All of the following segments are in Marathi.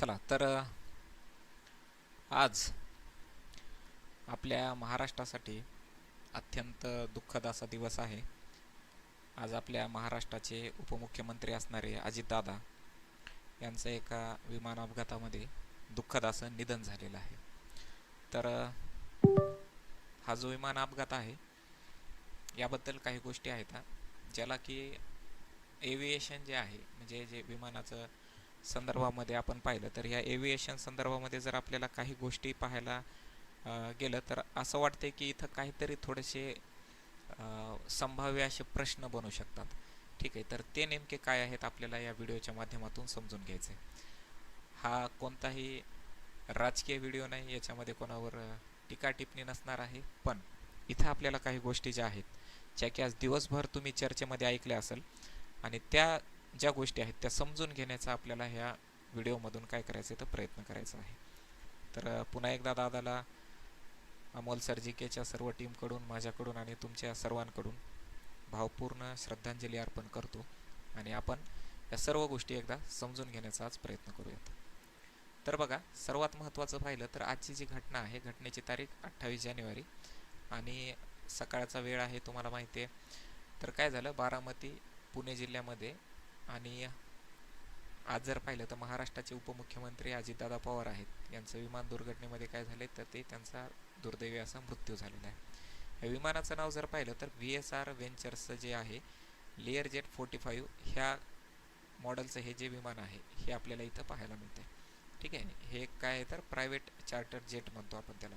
चला तर आज आपल्या महाराष्ट्रासाठी अत्यंत दुःखद असा दिवस आहे. आज आपल्या महाराष्ट्राचे उपमुख्यमंत्री असणारे अजितदादा यांचं एका विमान अपघातामध्ये दुःखद असं निधन झालेलं आहे. तर हा जो विमान अपघात आहे याबद्दल काही गोष्टी आहेत ज्याला की एव्हिएशन जे आहे म्हणजे जे विमानाचं संदर्भामध्ये आपण पाहिलं तर ह्या एव्हिएशन संदर्भामध्ये जर आपल्याला काही गोष्टी पाहायला गेलं तर असं वाटते की इथं काहीतरी थोडेसे संभाव्य असे प्रश्न बनू शकतात. ठीक आहे तर ते नेमके काय आहेत आपल्याला या व्हिडिओच्या माध्यमातून समजून घ्यायचे हा कोणताही राजकीय व्हिडिओ नाही याच्यामध्ये कोणावर टीका टिप्पणी नसणार आहे. पण इथं आपल्याला काही गोष्टी ज्या आहेत ज्या की आज दिवसभर तुम्ही चर्चेमध्ये ऐकल्या असेल आणि त्या ज्या गोष्टी आहेत त्या समजून घेण्याचा आपल्याला ह्या व्हिडिओमधून काय करायचं आहे तर प्रयत्न करायचा आहे. तर पुन्हा एकदा दादाला अमोल सर्जिकेच्या सर्व टीमकडून माझ्याकडून आणि तुमच्या सर्वांकडून भावपूर्ण श्रद्धांजली अर्पण करतो आणि आपण या सर्व गोष्टी एकदा समजून घेण्याचा आज प्रयत्न करूयात. तर बघा सर्वात महत्त्वाचं पाहिलं तर आजची जी घटना आहे घटनेची तारीख अठ्ठावीस जानेवारी आणि सकाळचा वेळ आहे तुम्हाला माहिती आहे. तर काय झालं? बारामती पुणे जिल्ह्यामध्ये आणि आज जर पाहिलं तर महाराष्ट्राचे उपमुख्यमंत्री अजितदादा पवार आहेत. यांचं विमान दुर्घटनेमध्ये काय झाले तर ते त्यांचा दुर्दैवी असा मृत्यू झालेला आहे. या विमानाचं नाव जर पाहिलं तर व्ही एस आर व्हेंचर्सचं जे आहे लेअर जेट फोर्टी फाईव्ह ह्या मॉडेलचं हे जे विमान आहे हे आपल्याला इथं पाहायला मिळते ठीक आहे? हे काय आहे तर प्रायव्हेट चार्टर जेट म्हणतो आपण त्याला.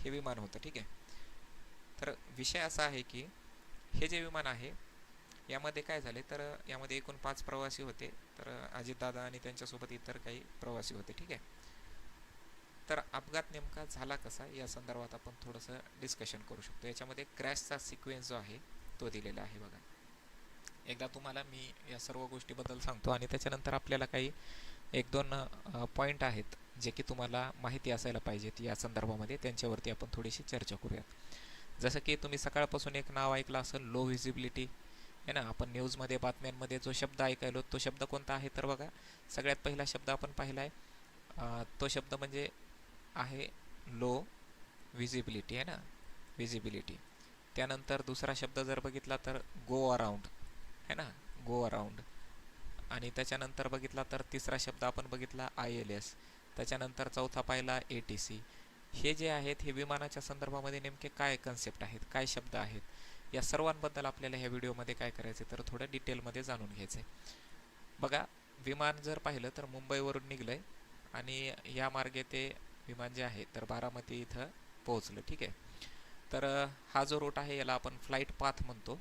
हे विमान होतं ठीक आहे? तर विषय असा आहे की हे जे विमान आहे यामध्ये काय झाले तर यामध्ये एकूण पाच प्रवासी होते. तर अजितदादा आणि त्यांच्यासोबत इतर काही प्रवासी होते ठीक आहे? तर अपघात नेमका झाला कसा? या संदर्भात आपण थोडंसं डिस्कशन करू शकतो. याच्यामध्ये क्रॅशचा सिक्वेन्स जो आहे तो दिलेला आहे बघा. एकदा तुम्हाला मी या सर्व गोष्टीबद्दल सांगतो आणि त्याच्यानंतर आपल्याला काही एक दोन पॉईंट आहेत जे की तुम्हाला माहिती असायला पाहिजेत या संदर्भामध्ये. त्यांच्यावरती आपण थोडीशी चर्चा करूयात. जसं की तुम्ही सकाळपासून एक नाव ऐकलं असेल लो व्हिजिबिलिटी आहे ना? आपण न्यूजमध्ये बातम्यांमध्ये जो शब्द ऐकायलो तो शब्द कोणता आहे? तर बघा सगळ्यात पहिला शब्द आपण पाहिला आहे. तो शब्द म्हणजे आहे लो विजिबिलिटी आहे ना? व्हिजिबिलिटी त्यानंतर दुसरा शब्द जर बघितला तर गो अराउंड आहे ना? गो अराउंड आणि त्याच्यानंतर बघितला तर तिसरा शब्द आपण बघितला आय एल एस त्याच्यानंतर चौथा पाहिला ए टी सी हे जे आहेत हे विमानाच्या संदर्भामध्ये नेमके काय कन्सेप्ट आहेत? काय शब्द आहेत? या सर्वांबद्दल आपल्याला ह्या व्हिडिओमध्ये काय करायचे तर थोडं डिटेलमध्ये जाणून घ्यायचं आहे बघा विमान जर पाहिलं तर मुंबईवरून निघलं आहे आणि या मार्गे ते विमान जे आहे तर बारामती इथं पोहोचलं ठीक आहे. तर हा जो रूट आहे याला आपण फ्लाईट पाथ म्हणतो.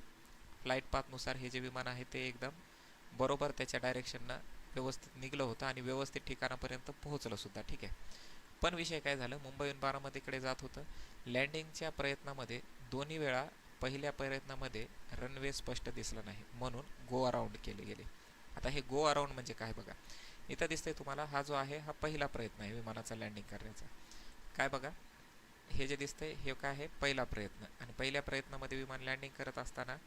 फ्लाईट पाथनुसार हे जे विमान आहे ते एकदम बरोबर त्याच्या डायरेक्शननं व्यवस्थित निघलं होतं आणि व्यवस्थित ठिकाणापर्यंत पोहोचलं सुद्धा ठीक आहे. पण विषय काय झालं मुंबईहून बारामतीकडे जात होतं. लँडिंगच्या प्रयत्नामध्ये दोन्ही वेळा पहिल्या प्रयत्नामध्ये रनवे स्पष्ट दिसला नाही. म्हणून गो अराऊंड केले गेले. आता हे गो अराऊंड म्हणजे काय बघा? इथं दिसतंय तुम्हाला हा जो आहे हा पहिला प्रयत्न आहे विमानाचा लँडिंग करण्याचा. काय बघा? हे जे दिसतंय हे काय आहे? पहिला प्रयत्न. आणि पहिल्या प्रयत्नामध्ये विमान लँडिंग करत असताना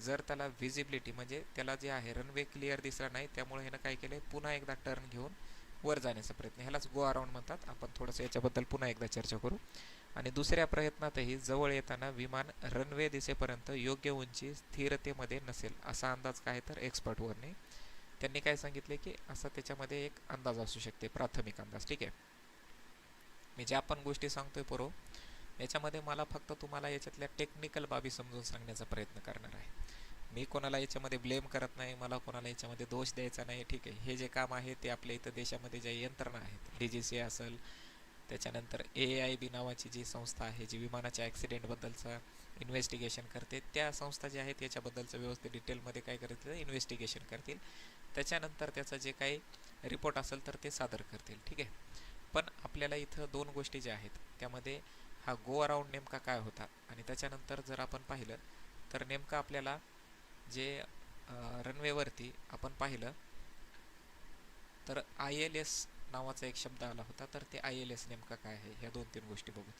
जर त्याला व्हिजिबिलिटी म्हणजे त्याला जे आहे रनवे क्लिअर दिसला नाही त्यामुळे ह्यानं काय केलं पुन्हा एकदा टर्न घेऊन वर जाण्याचा प्रयत्न. ह्यालाच गो अराऊंड म्हणतात. आपण थोडंसं याच्याबद्दल पुन्हा एकदा चर्चा करू. आणि दुसऱ्या प्रयत्नातही जवळ येताना विमान रनवे दिसेपर्यंत योग्य उंची स्थिरतेमध्ये नसेल असा अंदाज काय तर एक्सपर्टवरने त्यांनी काय सांगितले की असा त्याच्यामध्ये एक अंदाज असू शकते प्राथमिक अंदाज. ठीक आहे? मी ज्या पण गोष्टी सांगतोय पुरो याच्यामध्ये मला फक्त तुम्हाला याच्यातल्या टेक्निकल बाबी समजून सांगण्याचा प्रयत्न करणार आहे. मी कोणाला याच्यामध्ये ब्लेम करत नाही मला कोणाला याच्यामध्ये दोष द्यायचा नाही ठीक आहे? हे जे काम आहे ते आपल्या इथं देशामध्ये ज्या यंत्रणा आहेत डी जी सी असेल त्याच्यानंतर ए आय बी नावाची जी संस्था आहे जी विमानाच्या ॲक्सिडेंटबद्दलचा इन्व्हेस्टिगेशन करते त्या संस्था ज्या आहेत याच्याबद्दलचं व्यवस्थित डिटेलमध्ये काय करतील इन्व्हेस्टिगेशन करतील. त्याच्यानंतर त्याचं जे काही रिपोर्ट असेल तर ते सादर करतील ठीक आहे? पण आपल्याला इथं दोन गोष्टी ज्या आहेत त्यामध्ये हा गो अराऊंड नेमका काय होता? आणि त्याच्यानंतर जर आपण पाहिलं तर नेमकं आपल्याला जे रनवेवरती आपण पाहिलं तर आय एल एस नावाचा एक शब्द आला होता तर ते आय एल एस नेमका काय आहे? ह्या दोन तीन गोष्टी बघू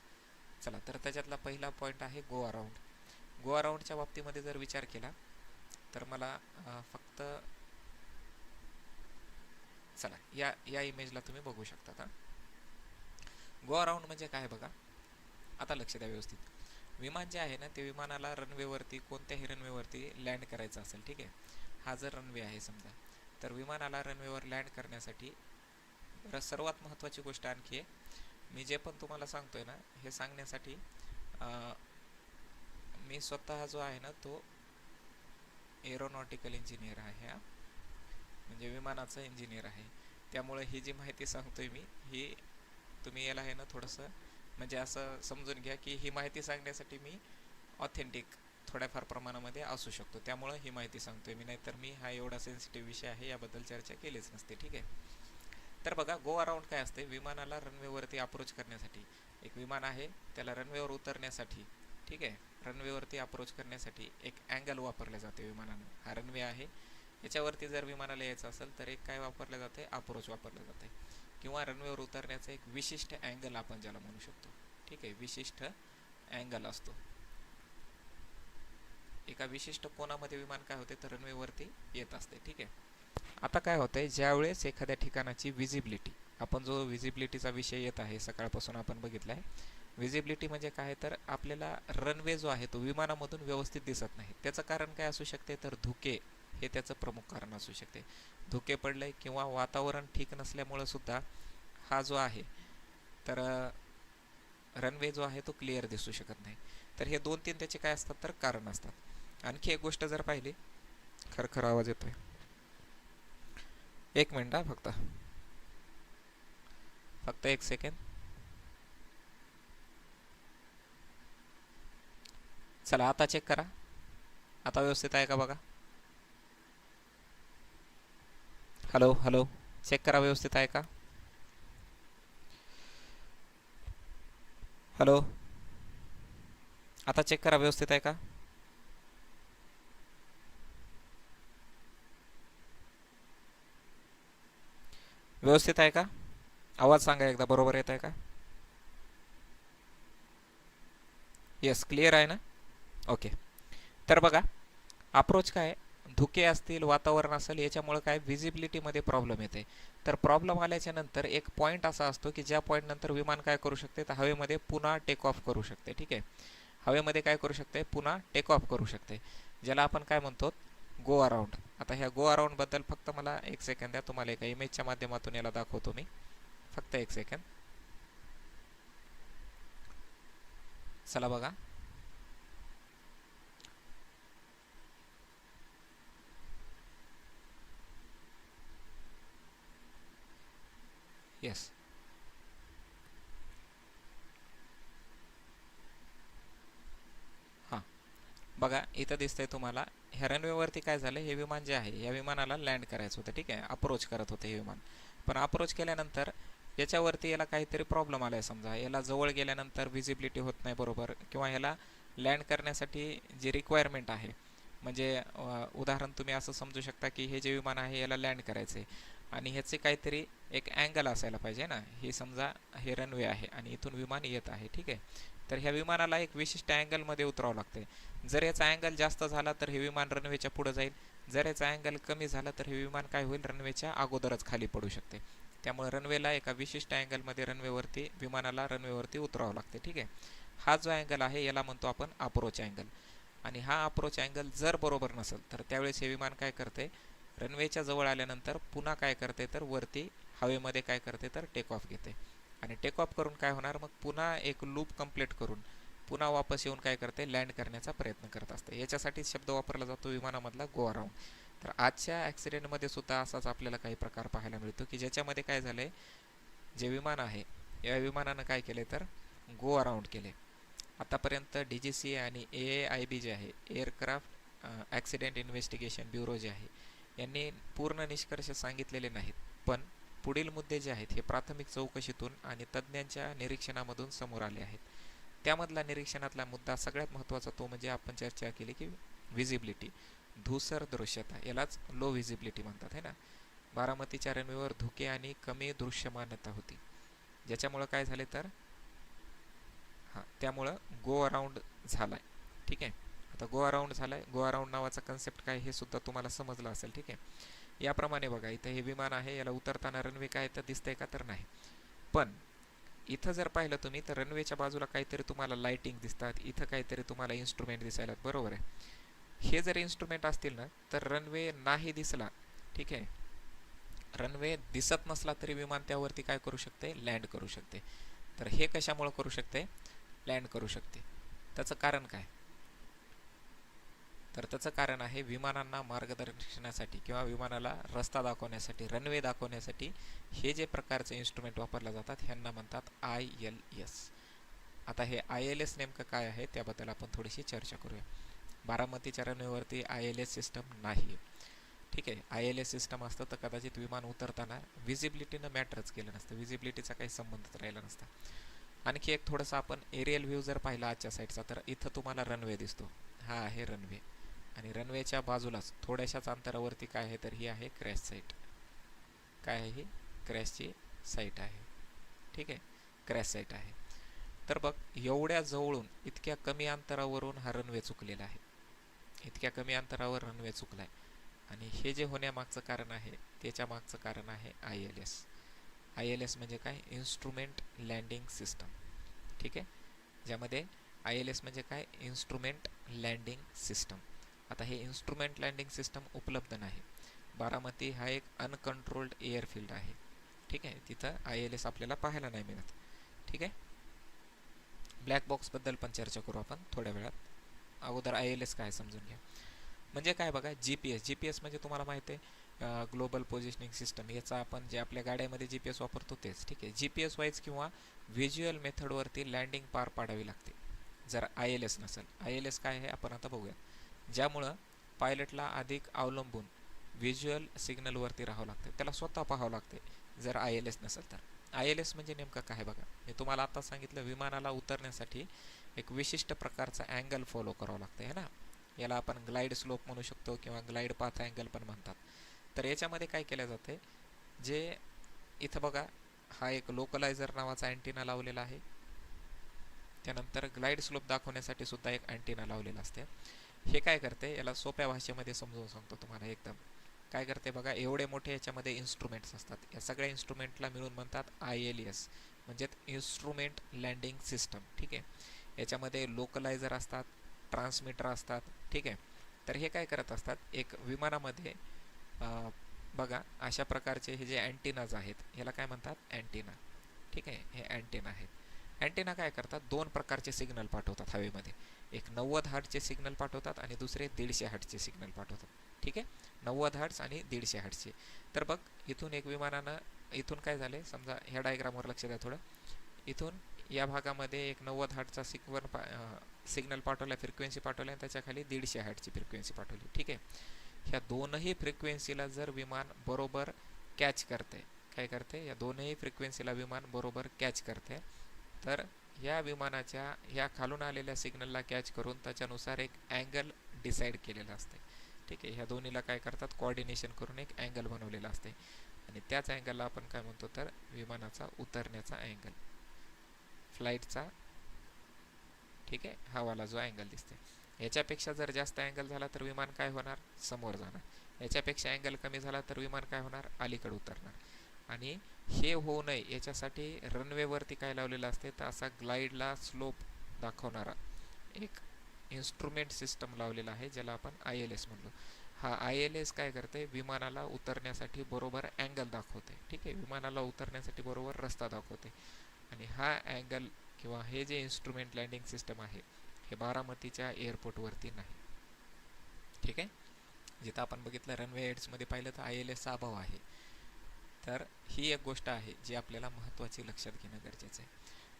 चला तर त्याच्यातला पहिला पॉईंट आहे गो अराउंड गो अराउंडच्या बाबतीमध्ये जर विचार केला तर मला फक्त चला या या इमेजला तुम्ही बघू शकता हां गो अराउंड म्हणजे काय बघा? आता लक्ष द्या व्यवस्थित. विमान जे आहे ना ते विमानाला रनवेवरती कोणत्याही रनवेवरती लँड करायचं असेल ठीक आहे? हा जर रनवे आहे समजा तर विमानाला रनवेवर लँड करण्यासाठी बरं सर्वात महत्त्वाची गोष्ट आणखी आहे. मी जे पण तुम्हाला सांगतोय ना हे सांगण्यासाठी मी स्वतः जो आहे ना तो एरोनॉटिकल इंजिनियर आहे हा. म्हणजे विमानाचा इंजिनियर आहे. त्यामुळे ही जी माहिती सांगतोय मी ही तुम्ही याला आहे ना थोडंसं म्हणजे असं समजून घ्या की ही माहिती सांगण्यासाठी मी ऑथेंटिक थोड्याफार प्रमाणामध्ये असू शकतो. त्यामुळं ही माहिती सांगतोय मी. नाहीतर मी हा एवढा सेन्सिटिव्ह विषय आहे याबद्दल चर्चा केलीच नसते. ठीक आहे? तर बघा गो अराउंड काय असते विमानाला रनवेवरती अप्रोच करण्यासाठी. एक विमान आहे त्याला रनवेवर उतरण्यासाठी ठीक आहे? रनवेवरती अप्रोच करण्यासाठी एक अँगल वापरले जाते विमानानं. हा रनवे आहे. याच्यावरती जर विमानाला यायचं असेल तर एक काय वापरलं जाते अप्रोच वापरलं जाते किंवा रनवेवर उतरण्याचा एक विशिष्ट अँगल आपण ज्याला म्हणू शकतो. ठीक आहे? विशिष्ट अँगल असतो. एका विशिष्ट कोणामध्ये विमान काय होते? तर रनवेवरती येत असते. ठीक आहे? आता काय होतंय ज्यावेळेस एखाद्या ठिकाणाची विजिबिलिटी आपण जो विजिबिलिटीचा विषय येत आहे सकाळपासून आपण बघितला आहे विजिबिलिटी म्हणजे काय? तर आपल्याला रनवे जो आहे तो विमानामधून व्यवस्थित दिसत नाही. त्याचं कारण काय असू शकते? तर धुके हे त्याचं प्रमुख कारण असू शकते. धुके पडले किंवा वातावरण ठीक नसल्यामुळं सुद्धा हा जो आहे तर रनवे जो आहे तो क्लिअर दिसू शकत नाही. तर हे दोन तीन त्याचे काय असतात? तर कारण असतात. आणखी एक गोष्ट जर पाहिली खरखर आवाज येतोय. एक मिनट, हा, फक्त। फक्त एक सेकंड। चला, आता चेक करा। आता व्यवस्थित आहे का बघा? हॅलो हॅलो चेक करा, व्यवस्थित आहे का? हॅलो आता चेक करा, व्यवस्थित आहे का? व्यवस्थित आहे का? आवाज सांगा एकदा बरोबर येत आहे का? येस क्लिअर आहे ना? ओके तर बघा अप्रोच काय धुके असतील वातावरण असेल याच्यामुळे काय? व्हिजिबिलिटीमध्ये प्रॉब्लेम येते. तर प्रॉब्लेम आल्याच्यानंतर एक पॉईंट असा असतो की ज्या पॉईंट नंतर विमान काय करू शकते? तर हवेमध्ये पुन्हा टेक ऑफ करू शकते ठीक आहे? हवेमध्ये काय करू शकते? पुन्हा टेक ऑफ करू शकते. ज्याला आपण काय म्हणतो? गो अराउंड आता ह्या गो अराऊंडबद्दल फक्त मला एक सेकंद द्या. तुम्हाला एका इमेजच्या माध्यमातून याला दाखवतो मी. फक्त एक सेकंद चला बघा. येस हां बघा इथं दिसतंय तुम्हाला ह्या रनवेवरती काय झालं हे विमान जे आहे या विमानाला लँड करायचं होतं ठीक आहे? अप्रोच करत होते हे विमान. पण अप्रोच केल्यानंतर याच्यावरती याला काहीतरी प्रॉब्लेम आला आहे समजा. याला जवळ गेल्यानंतर व्हिजिबिलिटी होत नाही बरोबर किंवा ह्याला लँड करण्यासाठी जी रिक्वायरमेंट आहे म्हणजे उदाहरण तुम्ही असं समजू शकता की हे जे विमान आहे याला लँड करायचं आहे आणि ह्याचे काहीतरी एक अँगल असायला पाहिजे ना. हे समजा हे रनवे आहे आणि इथून विमान येत आहे ठीक आहे. तर ह्या विमानाला एक विशिष्ट अँगलमध्ये उतरावं लागते जर याचा अँगल जास्त झाला तर हे विमान रनवेच्या पुढे जाईल. जर याचा अँगल कमी झाला तर हे विमान काय होईल? रनवेच्या अगोदरच खाली पडू शकते. त्यामुळे रनवेला एका विशिष्ट अँगलमध्ये रनवेवरती विमानाला रनवेवरती उतरावं लागते ठीक आहे. हा जो अँगल आहे याला म्हणतो आपण अप्रोच अँगल आणि हा अप्रोच अँगल जर बरोबर नसेल तर त्यावेळेस हे विमान काय करते रनवेच्या जवळ आल्यानंतर पुन्हा काय करते तर वरती हवेमध्ये काय करते तर टेक ऑफ घेते. आणि टेक ऑफ करून काय होणार? मग पुन्हा एक लूप कंप्लीट करून पुन्हा वापस येऊन काय करते? लँड करण्याचा प्रयत्न करत असते. याच्यासाठी शब्द वापरला जातो विमानामधला गो अराउंड तर आजच्या ॲक्सिडेंटमध्ये सुद्धा असाच आपल्याला काही प्रकार पाहायला मिळतो की ज्याच्यामध्ये काय झालंय? जे विमान आहे या विमानानं काय केले तर गो अराउंड केले. आतापर्यंत डी जी सी आणि ए आय बी जे आहे एअरक्राफ्ट ॲक्सिडेंट इन्व्हेस्टिगेशन ब्युरो जे आहे यांनी पूर्ण निष्कर्ष सांगितलेले नाहीत. पण पुढील मुद्दे जे आहेत हे प्राथमिक चौकशीतून आणि तज्ज्ञांच्या निरीक्षणामधून समोर आले आहेत. त्यामधला निरीक्षणातला मुद्दा सगळ्यात महत्त्वाचा तो म्हणजे आपण चर्चा केली की व्हिजिबिलिटी धूसर दृश्यता यालाच लो व्हिजिबिलिटी म्हणतात है ना? बारामतीच्या रनवेवर धुके आणि कमी दृश्यमानता होती. ज्याच्यामुळं काय झाले तर? हां त्यामुळं गो अराऊंड झाला आहे ठीक आहे? आता गो राऊंड झाला आहे गो राऊंड नावाचा कन्सेप्ट काय हे सुद्धा तुम्हाला समजलं असेल ठीक आहे? याप्रमाणे बघा इथं हे विमान आहे याला उतरताना रनवे काय तर दिसतंय का तर नाही. पण इथं जर पाहिलं तुम्ही तर रनवेच्या बाजूला काहीतरी तुम्हाला लाईटिंग दिसतात इथं काहीतरी तुम्हाला इन्स्ट्रुमेंट दिसायला बरोबर आहे? हे जर इन्स्ट्रुमेंट असतील ना तर रनवे नाही दिसला ठीक आहे? रनवे दिसत नसला तरी विमान त्यावरती काय करू शकते? लँड करू शकते. तर हे कशामुळं करू शकते? लँड करू शकते. त्याचं कारण काय? तर त्याचं कारण आहे विमानांना मार्गदर्शनासाठी किंवा विमानाला रस्ता दाखवण्यासाठी रनवे दाखवण्यासाठी हे जे प्रकारचे इन्स्ट्रुमेंट वापरल्या जातात ह्यांना म्हणतात आय एल एस आता हे आय एल एस नेमकं काय आहे त्याबद्दल आपण थोडीशी चर्चा करूया. बारामतीच्या रनवेवरती आय एल एस सिस्टम नाही. ठीक आहे आय एल एस सिस्टम असतं तर कदाचित विमान उतरताना विजिबिलिटीनं मॅटरच केलं नसतं. विजिबिलिटीचा काही संबंधच राहिला नसता. आणखी एक थोडंसं आपण एरियल व्ह्यू जर पाहिला आजच्या साईडचा तर इथं तुम्हाला रनवे दिसतो. हा आहे रनवे आणि रनवेच्या बाजूलाच थोड्याशाच अंतरावरती काय आहे तर ही आहे क्रॅश साईट काय आहे ही? क्रॅशची साईट आहे. ठीक आहे? क्रॅश साईट आहे. तर बघ एवढ्या जवळून इतक्या कमी अंतरावरून हा रनवे चुकलेला आहे. इतक्या कमी अंतरावर रनवे चुकला आहे आणि हे जे होण्यामागचं कारण आहे त्याच्या मागचं कारण आहे I L S I L S म्हणजे काय? इन्स्ट्रुमेंट लँडिंग सिस्टम ठीक आहे? ज्यामध्ये आय एल एस म्हणजे काय? इन्स्ट्रुमेंट लँडिंग सिस्टम आता हे इन्स्ट्रुमेंट लँडिंग सिस्टम उपलब्ध नाही. बारामती हा एक अनकंट्रोल्ड एअरफील्ड आहे. ठीक आहे? तिथं आय एल एस आपल्याला पाहायला नाही मिळत. ठीक आहे? ब्लॅक बॉक्सबद्दल पण चर्चा करू आपण थोड्या वेळात. अगोदर आय एल एस काय समजून घ्या. म्हणजे काय बघा G P S G P S म्हणजे तुम्हाला माहिती आहे ग्लोबल पोझिशनिंग सिस्टम याचा आपण जे आपल्या गाड्यामध्ये जी पी एस वापरतो तेच. ठीक आहे? जी पी एस वाईज किंवा व्हिज्युअल मेथडवरती लँडिंग पार पाडावी लागते. जर आय एल एस नसेल. आय एल एस काय आहे? आपण आता बघूया ज्यामुळं पायलटला अधिक अवलंबून व्हिज्युअल सिग्नलवरती राहावं लागतं. त्याला स्वतः पाहावं लागते. जर आय एल एस नसेल तर. आय एल एस म्हणजे नेमकं काय बघा? मी तुम्हाला आता सांगितलं विमानाला उतरण्यासाठी एक विशिष्ट प्रकारचा अँगल फॉलो करावं लागतं आहे ना? याला आपण ग्लाईड स्लोप म्हणू शकतो किंवा ग्लाईड पाथ अँगल पण म्हणतात. तर याच्यामध्ये काय केलं जाते जे इथं बघा हा एक लोकलायझर नावाचा अँटिना लावलेला आहे. त्यानंतर ग्लाईड स्लोप दाखवण्यासाठी सुद्धा एक अँटिना लावलेला असते हे काय करते? याला सोप्या भाषेमध्ये समजून सांगतो तुम्हाला एकदम. काय करते बघा एवढे मोठे याच्यामध्ये इन्स्ट्रुमेंट्स असतात. या सगळ्या इन्स्ट्रुमेंटला मिळून म्हणतात आय एल एस म्हणजेच इन्स्ट्रुमेंट लँडिंग सिस्टम ठीक आहे? याच्यामध्ये लोकलायझर असतात ट्रान्समीटर असतात. ठीक आहे? तर हे काय करत असतात? एक विमानामध्ये बघा अशा प्रकारचे हे जे अँटिनाज आहेत ह्याला काय म्हणतात? अँटिना ठीक आहे? हे अँटिना आहेत. अँटेना काय करतात? दोन प्रकारचे सिग्नल पाठवतात हवेमध्ये. एक नव्वद हार्टचे सिग्नल पाठवतात आणि दुसरे दीडशे हार्टचे सिग्नल पाठवतात. ठीक आहे? नव्वद हार्ट्स आणि दीडशे हार्टचे तर बघ इथून एक विमानानं इथून काय झाले? समजा ह्या डायग्रामवर लक्ष द्या थोडं. इथून या भागामध्ये एक नव्वद हार्टचा सिक्वन पा सिग्नल पाठवला फ्रिक्वेन्सी पाठवली आणि त्याच्याखाली दीडशे हार्टची फ्रिक्वेन्सी पाठवली. ठीक आहे? ह्या दोनही फ्रिक्वेन्सीला जर विमान बरोबर कॅच करते काय करते या दोनही फ्रिक्वेन्सीला विमान बरोबर कॅच करते तर या विमानाच्या ह्या खालून आलेल्या सिग्नलला कॅच करून त्याच्यानुसार एक अँगल डिसाईड केलेलं असते ठीक आहे ह्या दोन्हीला काय करतात? कोऑर्डिनेशन करून एक अँगल बनवलेला असते आणि त्याच अँगलला आपण काय म्हणतो तर विमानाचा उतरण्याचा अँगल फ्लाईटचा ठीक आहे हवाला जो अँगल दिसते याच्यापेक्षा जर जास्त अँगल झाला तर विमान काय होणार? समोर जाणार. याच्यापेक्षा अँगल कमी झाला तर विमान काय होणार? अलीकडे उतरणार. आणि हे होऊ नये याच्यासाठी रनवेवरती काय लावलेलं असते तर असा ग्लाईडला स्लोप दाखवणारा एक इन्स्ट्रुमेंट सिस्टम लावलेला आहे ज्याला आपण आय एल एस म्हणलो हा आय एल एस काय करते विमानाला उतरण्यासाठी बरोबर अँगल दाखवते ठीक आहे? विमानाला उतरण्यासाठी बरोबर रस्ता दाखवते. आणि हा अँगल किंवा हे जे इन्स्ट्रुमेंट लँडिंग सिस्टम आहे हे बारामतीच्या एअरपोर्टवरती नाही. ठीक आहे? जिथं आपण बघितलं रनवे एड्समध्ये पाहिलं तर आय एल एसचा अभाव आहे. तर ही एक गोष्ट आहे जी आपल्याला महत्त्वाची लक्षात घेणं गरजेचं आहे.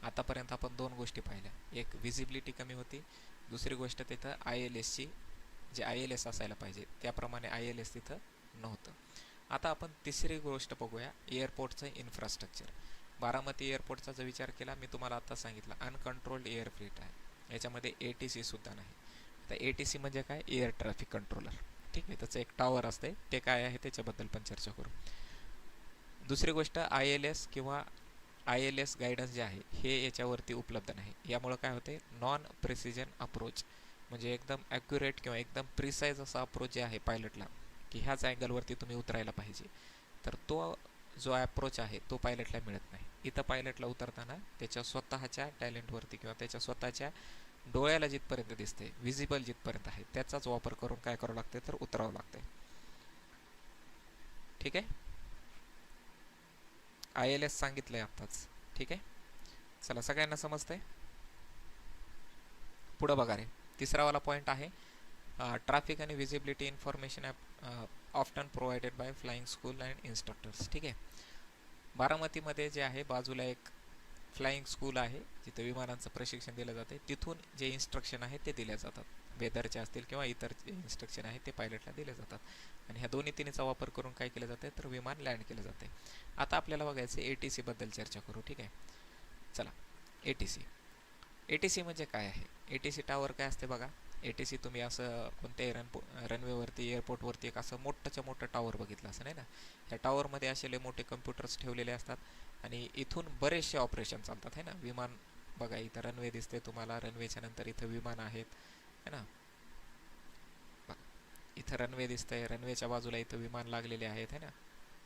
आतापर्यंत आपण दोन गोष्टी पाहिल्या. एक विजिबिलिटी कमी होती. दुसरी गोष्ट तिथं आय एल एसची जे आय एल एस असायला पाहिजे त्याप्रमाणे आय एल एस तिथं नव्हतं. आता आपण तिसरी गोष्ट बघूया एअरपोर्टचं इन्फ्रास्ट्रक्चर बारामती एअरपोर्टचा जर विचार केला मी तुम्हाला आता सांगितलं अनकंट्रोल्ड एअर फ्लीट आहे. याच्यामध्ये ए टी सी सुद्धा नाही. आता ए टी सी म्हणजे काय? एअर ट्रॅफिक कंट्रोलर ठीक आहे त्याचं एक टॉवर असते ते काय आहे? त्याच्याबद्दल पण चर्चा करू. दुसरी गोष्ट आय एल एस किंवा आय एल एस गायडन्स जे आहे हे याच्यावरती उपलब्ध नाही. यामुळं काय होते? नॉन प्रिसिजन अप्रोच म्हणजे एकदम ॲक्युरेट किंवा एकदम प्रिसाईज असा अप्रोच जे आहे पायलटला की ह्याच अँगलवरती तुम्ही उतरायला पाहिजे. तर तो जो अप्रोच आहे तो पायलटला मिळत नाही. इथं पायलटला उतरताना त्याच्या स्वतःच्या टॅलेंटवरती किंवा त्याच्या स्वतःच्या डोळ्याला जिथपर्यंत दिसते व्हिजिबल जिथपर्यंत आहे त्याचाच वापर करून काय करावं लागते तर उतरावं लागते ठीक आहे? आय एल एस सांगितलं आहे आत्ताच. ठीक आहे? चला सगळ्यांना समजतंय? पुढं बघा रे. तिसरावाला पॉईंट आहे. ट्रॅफिक आणि visibility information app often provided by flying school and instructors ठीक आहे? बारामतीमध्ये जे आहे बाजूला एक फ्लाइंग स्कूल आहे जिथे विमानांचं प्रशिक्षण दिलं जाते तिथून जे इन्स्ट्रक्शन आहे ते दिले जातात. वेदरचे असतील किंवा इतर जे इन्स्ट्रक्शन आहे ते पायलटला दिले जातात. आणि ह्या दोन्ही तिन्हीचा वापर करून काय केलं जाते तर विमान लँड केलं जाते आता आपल्याला बघायचं ए टी सीबद्दल चर्चा करू ठीक आहे? चला A T C A T C म्हणजे काय आहे? ए टी सी टावर काय असते बघा? ए टी सी तुम्ही असं कोणत्याही रन रनवेवरती एअरपोर्टवरती एक असं मोठंच्या मोठं टावर बघितलं असं नाही ना? ह्या टावरमध्ये असे मोठे कम्प्युटर्स ठेवलेले असतात. आणि इथून बरेचसे ऑपरेशन चालतात आहे ना? विमान बघा इथं रनवे दिसते तुम्हाला. रनवेच्या नंतर इथं विमान आहेत. है ना? इथं रनवे दिसतंय. रनवेच्या बाजूला इथं विमान लागलेले आहेत है ना?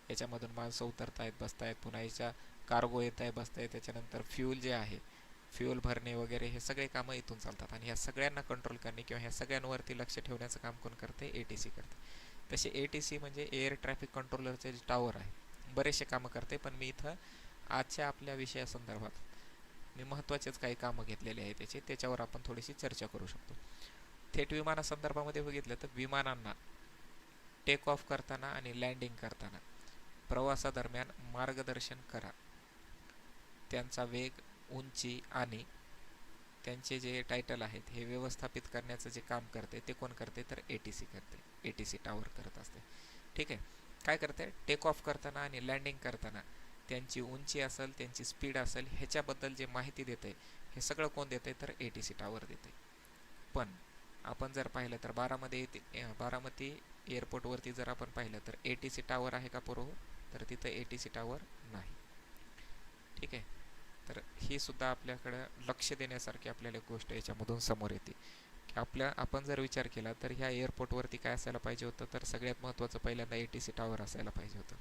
याच्यामधून माणसं उतरतायत बसतायत पुन्हा याच्या कार्गो येत आहे बसताय त्याच्यानंतर फ्यूल जे आहे फ्यूल भरणे वगैरे हे सगळे कामं इथून चालतात. आणि ह्या सगळ्यांना कंट्रोल करणे किंवा ह्या सगळ्यांवरती लक्ष ठेवण्याचं काम कोण करते ए टी सी करते तसे ए टी सी म्हणजे एअर ट्रॅफिक कंट्रोलरचे जे टावर आहे बरेचसे कामं करते. पण मी इथं आजच्या आपल्या विषयासंदर्भात मी महत्त्वाचेच काही कामं घेतलेले आहे त्याचे त्याच्यावर आपण थोडीशी चर्चा करू शकतो. थेट विमानासंदर्भामध्ये बघितलं तर विमानांना टेक ऑफ करताना आणि लँडिंग करताना प्रवासादरम्यान मार्गदर्शन करा. त्यांचा वेग उंची आणि त्यांचे जे टायटल आहेत हे व्यवस्थापित करण्याचं जे काम करते ते कोण करते? तर ए टी सी करते. ए टी सी टावर करत असते. ठीक आहे? काय करते? टेक ऑफ करताना आणि लँडिंग करताना त्यांची उंची असेल त्यांची स्पीड असेल ह्याच्याबद्दल जे माहिती देते हे सगळं कोण देते? तर ए टी सी टावर देते. पण आपण जर पाहिलं तर बारामध्ये येते बारामती एअरपोर्टवरती जर आपण पाहिलं तर ए टी सी टावर आहे का पुरव? तर तिथं ए टी सी टावर नाही. ठीक आहे? तर ही सुद्धा आपल्याकडं लक्ष देण्यासारखी आपल्याला गोष्ट याच्यामधून समोर येते. की आपल्या आपण जर विचार केला तर ह्या एअरपोर्टवरती काय असायला पाहिजे होतं? तर सगळ्यात महत्त्वाचं पहिल्यांदा ए टी सी टावर असायला पाहिजे होतं.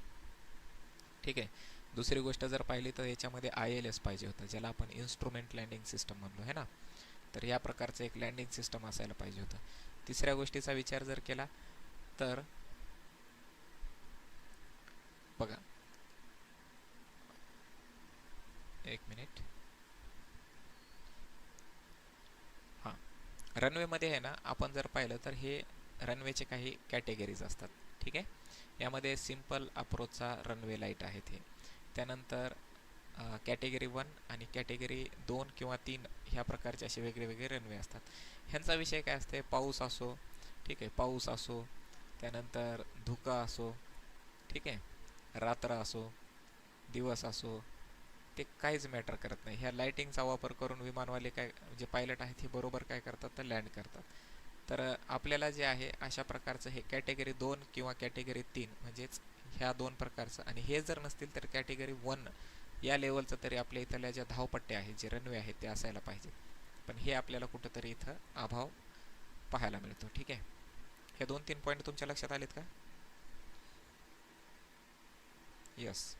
ठीक आहे? दुसरी गोष्ट जर पाहिली तर याच्यामध्ये आय एल एस पाहिजे होतं ज्याला आपण इन्स्ट्रुमेंट लँडिंग सिस्टम म्हणलो आहे ना? तर या प्रकारचं एक लँडिंग सिस्टम असायला पाहिजे होतं. तिसऱ्या गोष्टीचा विचार जर केला तर बघा. एक मिनिट हां. रनवेमध्ये आहे ना आपण जर पाहिलं तर हे रनवेचे काही कॅटेगरीज असतात. ठीक आहे? यामध्ये सिंपल अप्रोचचा रनवे लाइट आहेत हे. त्यानंतर कॅटेगरी वन आणि कॅटेगरी दोन किंवा तीन ह्या प्रकारचे असे वेगळे वेगळे रनवे असतात. ह्यांचा विषय काय असते पाऊस असो ठीक आहे पाऊस असो त्यानंतर धुका असो ठीक आहे रात्र असो दिवस असो ते काहीच मॅटर करत नाही. ह्या लाईटिंगचा वापर करून विमानवाले काय जे पायलट आहेत हे बरोबर काय करतात? तर लँड करतात. तर आपल्याला जे आहे अशा प्रकारचं हे कॅटेगरी दोन किंवा कॅटेगरी तीन म्हणजेच ह्या दोन प्रकारचं आणि हे जर नसतील तर कॅटेगरी वन या लेवलचं तरी आपल्या इथल्या ज्या धावपट्ट्या आहेत जे रनवे आहेत ते असायला पाहिजेत पण हे आपल्याला कुठंतरी इथं अभाव पाहायला मिळतो ठीक आहे? हे दोन तीन पॉईंट तुमच्या लक्षात आलेत का? यस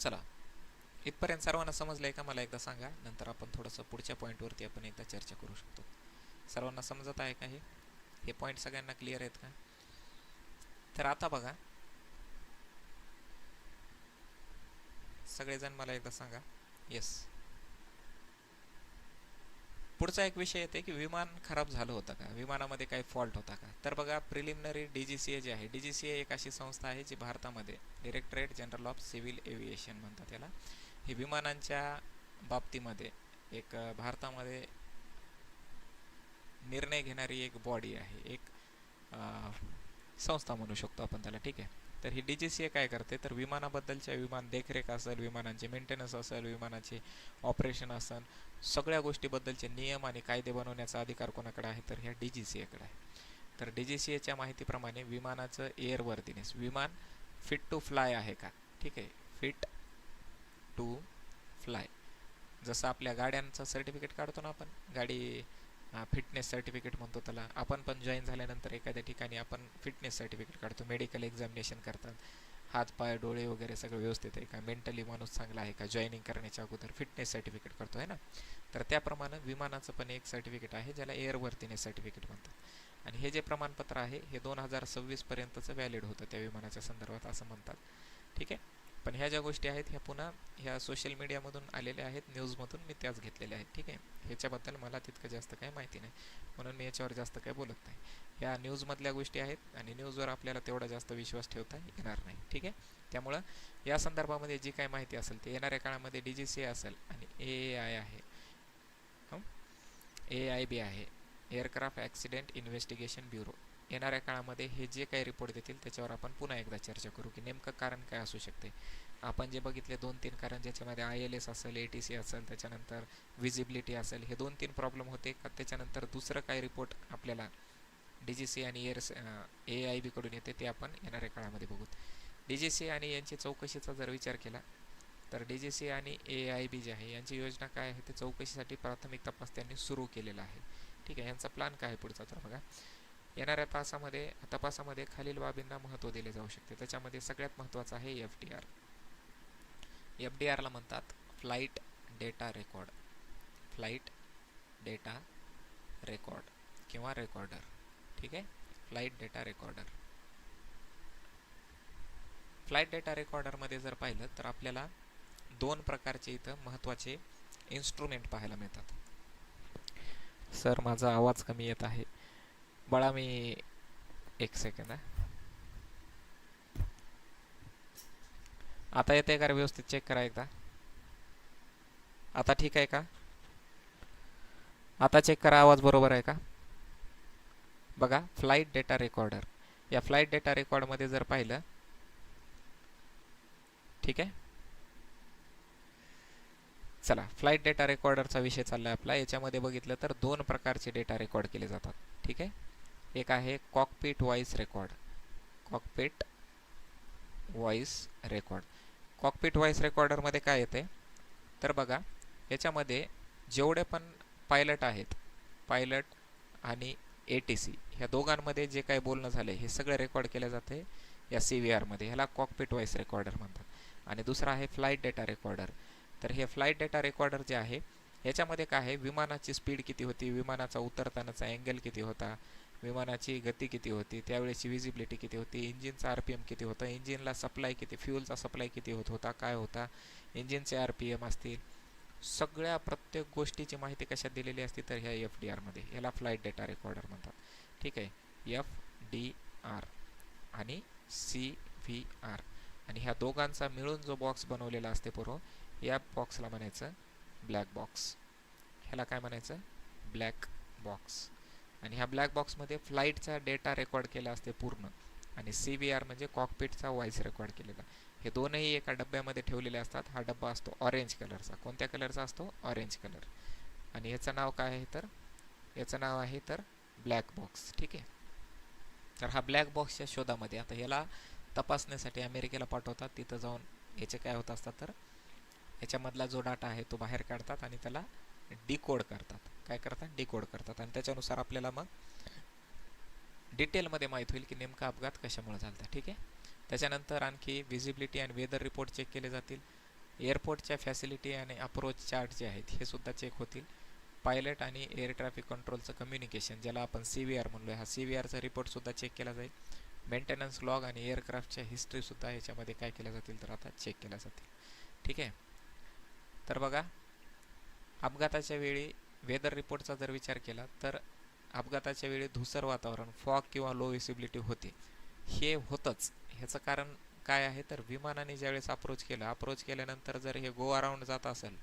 चला. इथपर्यंत सर्वांना समजलं आहे का? मला एकदा सांगा. नंतर आपण थोडंसं पुढच्या पॉईंटवरती आपण एकदा चर्चा करू शकतो. सर्वांना समजत आहे का हे? हे पॉईंट सगळ्यांना क्लिअर आहेत का? तर आता बघा. सगळेजण मला एकदा सांगा. येस पुढचा एक विषय येते की विमान खराब झालं होतं का? विमानामध्ये काही फॉल्ट होता का? तर बघा preliminary D G C A जे आहे डी जी सी ए एक अशी संस्था आहे जी भारतामध्ये directorate general of civil aviation म्हणतात त्याला ही विमानांच्या बाबतीमध्ये एक भारतामध्ये निर्णय घेणारी एक बॉडी आहे. एक संस्था म्हणू शकतो आपण त्याला. ठीक आहे? तर ही डी जी सी ए काय करते? तर विमानाबद्दलच्या विमान देखरेख असेल विमानांचे मेंटेनन्स असेल विमानाचे ऑपरेशन असेल सगळ्या गोष्टीबद्दलचे नियम आणि कायदे बनवण्याचा अधिकार कोणाकडे आहे? तर ह्या डी जी सी एकडे आहे. तर डी जी सी एच्या माहितीप्रमाणे विमानाचं एअरवर्दिनेस विमान फिट टू फ्लाय आहे का? ठीक आहे. फिट टू फ्लाय जसं आपल्या गाड्यांचं सर्टिफिकेट काढतो ना आपण गाडी फिटनेस सर्टिफिकेट म्हणतो त्याला. आपण पण जॉईन झाल्यानंतर एखाद्या ठिकाणी आपण फिटनेस सर्टिफिकेट काढतो. मेडिकल एक्झामिनेशन करतात. हात पाय डोळे वगैरे सगळं व्यवस्थित आहे का? मेंटली माणूस चांगला आहे का? जॉईनिंग करण्याच्या अगोदर फिटनेस सर्टिफिकेट करतो आहे ना? तर त्याप्रमाणे विमानाचं पण एक सर्टिफिकेट आहे ज्याला एअरवर्थीनेस सर्टिफिकेट म्हणतात. आणि हे जे प्रमाणपत्र आहे हे दोन हजार सव्वीसपर्यंतचं व्हॅलिड होतं त्या विमानाच्या संदर्भात असं म्हणतात. ठीक आहे? पण ह्या ज्या गोष्टी आहेत ह्या पुन्हा ह्या सोशल मीडियामधून आलेल्या आहेत न्यूजमधून मी त्याच घेतलेल्या आहेत ठीक आहे? ह्याच्याबद्दल मला तितकं जास्त काही माहिती नाही. म्हणून मी याच्यावर जास्त काही बोलत नाही. ह्या न्यूजमधल्या गोष्टी आहेत आणि न्यूजवर आपल्याला तेवढा जास्त विश्वास ठेवता येणार नाही ठीक आहे? त्यामुळं या संदर्भामध्ये जी काही माहिती असेल ते येणाऱ्या काळामध्ये डी जी सी असेल आणि ए आय आहे. ए आय बी आहे. एअरक्राफ्ट ॲक्सिडेंट इन्व्हेस्टिगेशन ब्युरो येणाऱ्या काळामध्ये हे जे काही रिपोर्ट देतील त्याच्यावर आपण पुन्हा एकदा चर्चा करू की नेमकं कारण काय असू शकते. आपण जे बघितले दोन तीन कारण ज्याच्यामध्ये आय एल एस असेल ए टी सी असेल त्याच्यानंतर विजिबिलिटी असेल हे दोन तीन प्रॉब्लेम होते का? त्याच्यानंतर दुसरं काय रिपोर्ट आपल्याला डी जी सी आणि एअर्स ए आय बीकडून येते ते आपण येणाऱ्या काळामध्ये बघू. डी जी सी आणि यांची चौकशीचा जर विचार केला तर डी जी सी आणि ए आय बी जे आहे यांची योजना काय आहे? ते चौकशीसाठी प्राथमिक तपास त्यांनी सुरू केलेला आहे. ठीक आहे यांचा प्लॅन काय आहे पुढचा? तर बघा येणाऱ्या तासामध्ये तपासामध्ये खालील बाबींना महत्त्व दिले जाऊ शकते. त्याच्यामध्ये सगळ्यात महत्त्वाचं आहे F D R F D आरला म्हणतात flight data record. Flight data record किंवा रेकॉर्डर. ठीक आहे? Flight data recorder. Flight data रेकॉर्डरमध्ये जर पाहिलं तर आपल्याला दोन प्रकारचे इथं महत्त्वाचे इन्स्ट्रुमेंट पाहायला मिळतात. सर माझा आवाज कमी येत आहे. बाळा मी एक सेकंद आता येते का व्यवस्थित चेक करा एकदा. आता ठीक आहे का? आता चेक करा आवाज बरोबर आहे का? बघा फ्लाईट डेटा रेकॉर्डर या फ्लाईट डेटा रेकॉर्डमध्ये जर पाहिलं ठीक आहे? चला फ्लाईट डेटा रेकॉर्डरचा विषय चालला आहे आपला. याच्यामध्ये बघितलं तर दोन प्रकारचे डेटा रेकॉर्ड केले जातात. ठीक आहे? एक आहे cockpit voice record cockpit voice record cockpit voice रेकॉर्डरमध्ये काय येते तर बघा याच्यामध्ये जेवढे पण पायलट आहेत पायलट आणि ए टी सी ह्या दोघांमध्ये जे काही बोलणं झालं हे सगळं रेकॉर्ड केलं जाते या सी व्ही आरमध्ये ह्याला कॉकपीट व्हॉइस रेकॉर्डर म्हणतात. आणि दुसरा आहे फ्लाईट डेटा रेकॉर्डर तर हे फ्लाईट डेटा रेकॉर्डर जे आहे याच्यामध्ये काय आहे? विमानाची स्पीड किती होती? विमानाचा उतरतानाचा अँगल किती होता? विमानाची गती किती होती त्यावेळेची विजिबिलिटी किती होती इंजिनचा आर पी एम किती होता इंजिनला सप्लाय किती फ्युलचा सप्लाय किती होत होता काय होता इंजिनचे आर पी एम असतील सगळ्या प्रत्येक गोष्टीची माहिती कशात दिलेली असते तर ह्या एफ डी आरमध्ये ह्याला फ्लाईट डेटा रेकॉर्डर म्हणतात. ठीक आहे एफ डी आर आणि सी व्ही आर आणि ह्या दोघांचा मिळून जो बॉक्स बनवलेला असते पूर्व या बॉक्सला म्हणायचं ब्लॅक बॉक्स ह्याला काय म्हणायचं? ब्लॅक बॉक्स आणि ह्या ब्लॅक बॉक्समध्ये फ्लाईटचा डेटा रेकॉर्ड केला असते पूर्ण. आणि सी व्ही आर म्हणजे कॉकपिटचा व्हॉइस रेकॉर्ड केलेला. हे दोनही एका डब्यामध्ये ठेवलेले असतात. हा डब्बा असतो ऑरेंज कलरचा कोणत्या कलरचा असतो? ऑरेंज कलर आणि याचं नाव काय आहे तर? याचं नाव आहे तर ब्लॅक बॉक्स ठीक आहे? तर हा ब्लॅक बॉक्सच्या शोधामध्ये आता याला तपासण्यासाठी अमेरिकेला पाठवतात. तिथं जाऊन याचे काय होत असतात तर? याच्यामधला जो डाटा आहे तो बाहेर काढतात आणि त्याला डिकोड करतात. काय करतात? डिकोड करतात. आणि त्याच्यानुसार आपल्याला मग डिटेलमध्ये माहीत होईल की नेमका अपघात कशामुळे झाला ठीक आहे? त्याच्यानंतर आणखी visibility and weather report check केले जातील. एअरपोर्टच्या फॅसिलिटी आणि अप्रोच चार्ट जे आहेत हे सुद्धा चेक होतील. पायलट आणि एअर ट्रॅफिक कंट्रोलचं कम्युनिकेशन ज्याला आपण सी व्ही आर म्हणलो हा सी व्ही आरचा रिपोर्टसुद्धा चेक केला जाईल. मेंटेनन्स लॉग आणि एअरक्राफ्टच्या हिस्ट्रीसुद्धा ह्याच्यामध्ये काय केल्या जातील तर आता चेक केल्या जातील. ठीक आहे? तर बघा अपघाताच्या वेळी वेदर रिपोर्टचा जर विचार केला तर अपघाताच्या वेळी धुसर वातावरण फॉग किंवा लो विसिबिलिटी होते. हे होतंच. ह्याचं कारण काय आहे? तर विमानाने ज्यावेळेस अप्रोच केला अप्रोच केल्यानंतर जर हे गो अराउंड जात असेल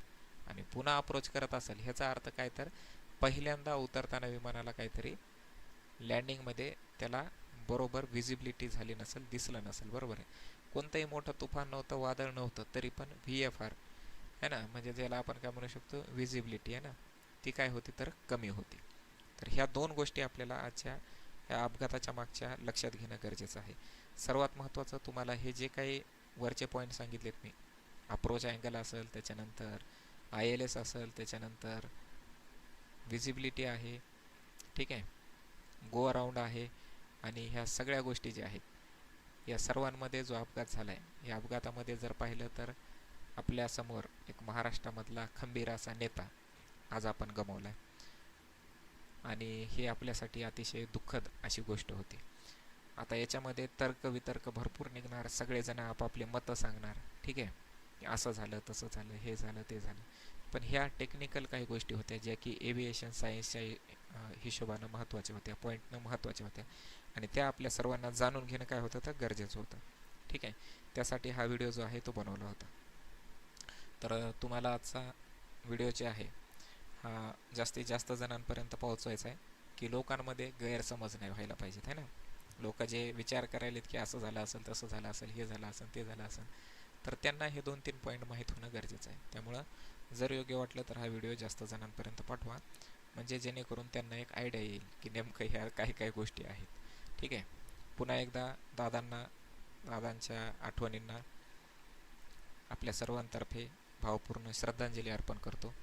आणि पुन्हा अप्रोच करत असेल ह्याचा अर्थ काय? तर पहिल्यांदा उतरताना विमानाला काहीतरी लँडिंगमध्ये त्याला बरोबर विजिबिलिटी झाली नसेल दिसलं नसेल. बरोबर आहे? कोणतंही मोठं तुफान नव्हतं वादळ नव्हतं तरी पण व्ही एफ आर आहे ना? म्हणजे ज्याला आपण काय म्हणू शकतो? विजिबिलिटी आहे ना? ती काय होती तर कमी होती. तर ह्या दोन गोष्टी आपल्याला आजच्या या अपघाताच्या मागच्या लक्षात घेणं गरजेचं आहे. सर्वात महत्त्वाचं तुम्हाला हे जे काही वरचे पॉईंट सांगितलेत मी अप्रोच अँगल असेल त्याच्यानंतर आय एल एस असेल त्याच्यानंतर विजिबिलिटी आहे ठीक आहे? गो अराऊंड आहे आणि ह्या सगळ्या गोष्टी ज्या आहेत या सर्वांमध्ये जो अपघात झाला आहे या अपघातामध्ये जर पाहिलं तर आपल्यासमोर एक महाराष्ट्रामधला खंबीर असा नेता आज आपण गमावला आहे आणि हे आपल्यासाठी अतिशय दुःखद अशी गोष्ट होती. आता याच्यामध्ये तर्क वितर्क भरपूर निघणार सगळेजण आपापले मतं सांगणार. ठीक आहे? असं झालं तसं झालं हे झालं ते झालं. पण ह्या टेक्निकल काही गोष्टी होत्या ज्या की एव्हिएशन सायन्सच्या हिशोबानं महत्त्वाच्या होत्या पॉईंटनं महत्त्वाच्या होत्या. आणि त्या आपल्या सर्वांना जाणून घेणं काय होतं तर गरजेचं होतं. ठीक आहे? त्यासाठी हा व्हिडिओ जो आहे तो बनवला होता. तर तुम्हाला आजचा व्हिडिओ जे आहे जास्तीत जास्त जणांपर्यंत पोहोचवायचा आहे की लोकांमध्ये गैरसमज नाही व्हायला पाहिजेत है ना? लोक जे विचार करायलेत की असं झालं असेल तसं झालं असेल हे झालं असेल ते झालं असेल तर त्यांना हे दोन तीन पॉईंट माहीत होणं गरजेचं आहे. त्यामुळं जर योग्य वाटलं तर हा व्हिडिओ जास्त जणांपर्यंत पाठवा. म्हणजे जेणेकरून त्यांना एक आयडिया येईल की नेमकं ह्या काही काही गोष्टी आहेत. ठीक आहे? पुन्हा एकदा दादांना दादांच्या आठवणींना आपल्या सर्वांतर्फे भावपूर्ण श्रद्धांजली अर्पण करतो.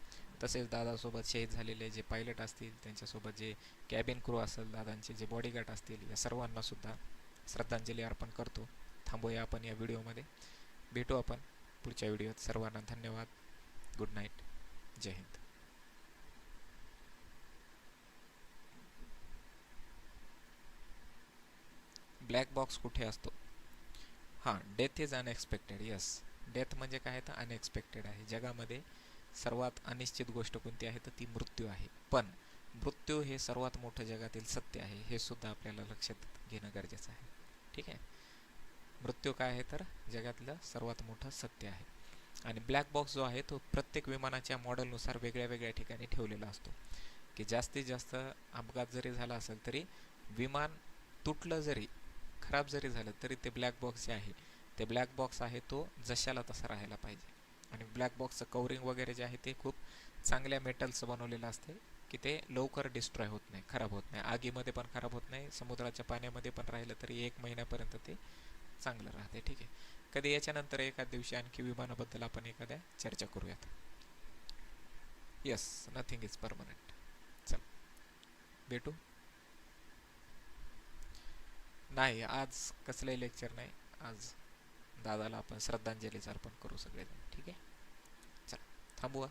तसेच दादासोबत शहीद झालेले जे पायलट असतील त्यांच्यासोबत जे कॅबिन क्रू असेल दादांचे जे बॉडीगार्ड असतील या सर्वांनासुद्धा श्रद्धांजली अर्पण करतो. थांबूया आपण या व्हिडिओमध्ये. भेटू आपण पुढच्या व्हिडिओत. सर्वांना धन्यवाद. गुड नाईट जय हिंद. ब्लॅक बॉक्स कुठे असतो? हां death is unexpected yes death म्हणजे काय? तर अनएक्सपेक्टेड आहे. जगामध्ये सर्वात अनिश्चित गोष्ट कोणती आहे? तर ती मृत्यू आहे. पण मृत्यू हे सर्वात मोठं जगातील सत्य आहे हे सुद्धा आपल्याला लक्षात घेणं गरजेचं आहे. ठीक आहे? मृत्यू काय आहे तर? जगातलं सर्वात मोठं सत्य आहे. आणि ब्लॅक बॉक्स जो आहे तो प्रत्येक विमानाच्या मॉडेलनुसार वेगळ्या वेगळ्या ठिकाणी ठेवलेला असतो. की जास्तीत जास्त अपघात जरी झाला असेल तरी विमान तुटलं जरी खराब जरी झालं तरी ते ब्लॅक बॉक्स जे आहे ते ब्लॅक बॉक्स आहे तो जशाला तसा राहायला पाहिजे. आणि ब्लॅक बॉक्सचं कवरिंग वगैरे जे आहे ते खूप चांगल्या मेटलचं बनवलेलं असते की ते लवकर डिस्ट्रॉय होत नाही खराब होत नाही. आगीमध्ये पण खराब होत नाही समुद्राच्या पाण्यामध्ये पण राहिलं तरी एक महिन्यापर्यंत ते चांगलं राहते ठीक आहे. कधी याच्यानंतर एखाद दिवशी आणखी विमानाबद्दल आपण एखाद्या चर्चा करूयात? येस नथिंग इज परमनंट चल. भेटू? नाही आज कसलंही लेक्चर नाही. आज दादाला आपण श्रद्धांजलीच अर्पण करू सगळेजण. ठीक आहे चल थांबूया